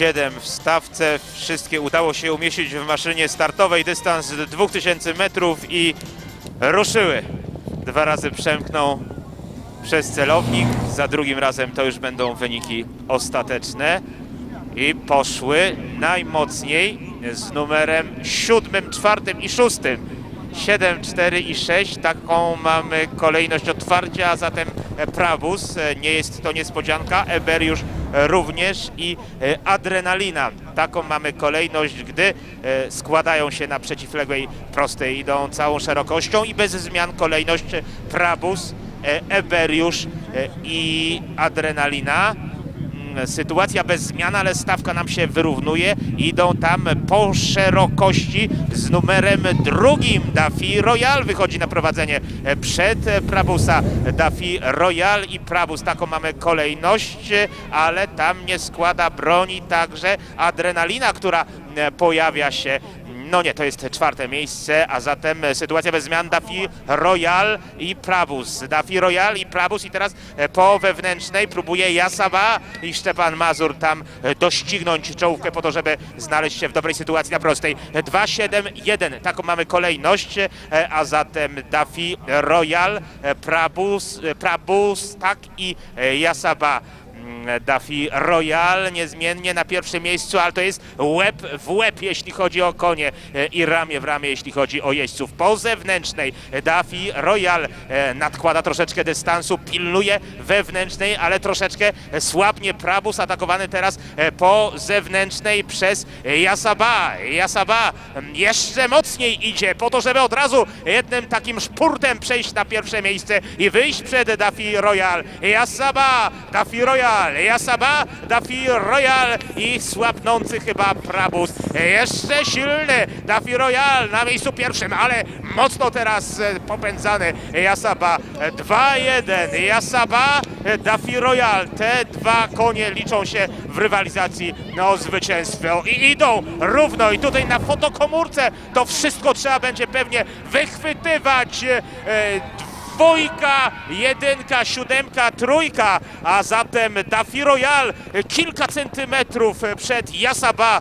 7 w stawce. Wszystkie udało się umieścić w maszynie startowej. Dystans 2000 metrów i ruszyły. Dwa razy przemknął przez celownik. Za drugim razem to już będą wyniki ostateczne. I poszły najmocniej z numerem siódmym, czwartym i szóstym. 7, 4 i 6. Taką mamy kolejność otwarcia, a zatem Prabus. Nie jest to niespodzianka. Eberiusz również i e, Adrenalina. Taką mamy kolejność, gdy e, składają się na przeciwległej prostej. Idą całą szerokością i bez zmian kolejność Prabus, e, Eberiusz i Adrenalina. Sytuacja bez zmian, ale stawka nam się wyrównuje. Idą tam po szerokości z numerem drugim. Dafi Royal wychodzi na prowadzenie e, przed e, Prabusa. Dafi Royal i Prabus. Taką mamy kolejność, e, ale tam nie składa broni także Adrenalina, która pojawia się no nie, to jest czwarte miejsce, a zatem sytuacja bez zmian Dafi Royal i Prabus. Dafi Royal i Prabus i teraz e, po wewnętrznej próbuje Jasaba i Szczepan Mazur tam e, doścignąć czołówkę po to, żeby znaleźć się w dobrej sytuacji na prostej. 2-7-1, taką mamy kolejność, e, a zatem Dafi Royal, Prabus, Prabus, tak i Jasaba. Mm, Dafi Royal niezmiennie na pierwszym miejscu, ale to jest łeb w łeb, jeśli chodzi o konie e, i ramię w ramię, jeśli chodzi o jeźdźców. Po zewnętrznej Dafi Royal e, nadkłada troszeczkę dystansu, pilnuje wewnętrznej, ale troszeczkę słabnie Prabus, atakowany teraz e, po zewnętrznej przez Jasaba. Jasaba mm, jeszcze mocniej idzie po to, żeby od razu jednym takim szpurtem przejść na pierwsze miejsce i wyjść przed Dafi Royal. Jasaba, Dafi Royal, Jasaba, Dafi Royal i słabnący chyba Prabus. Jeszcze silny Dafi Royal na miejscu pierwszym, ale mocno teraz e, popędzany Jasaba. 2-1, Jasaba, Dafi Royal. Te dwa konie liczą się w rywalizacji o zwycięstwo i idą równo i tutaj na fotokomórce to wszystko trzeba będzie pewnie wychwytywać. E, dwójka, jedynka, siódemka, trójka, a zatem Dafi Royal kilka centymetrów przed Jasaba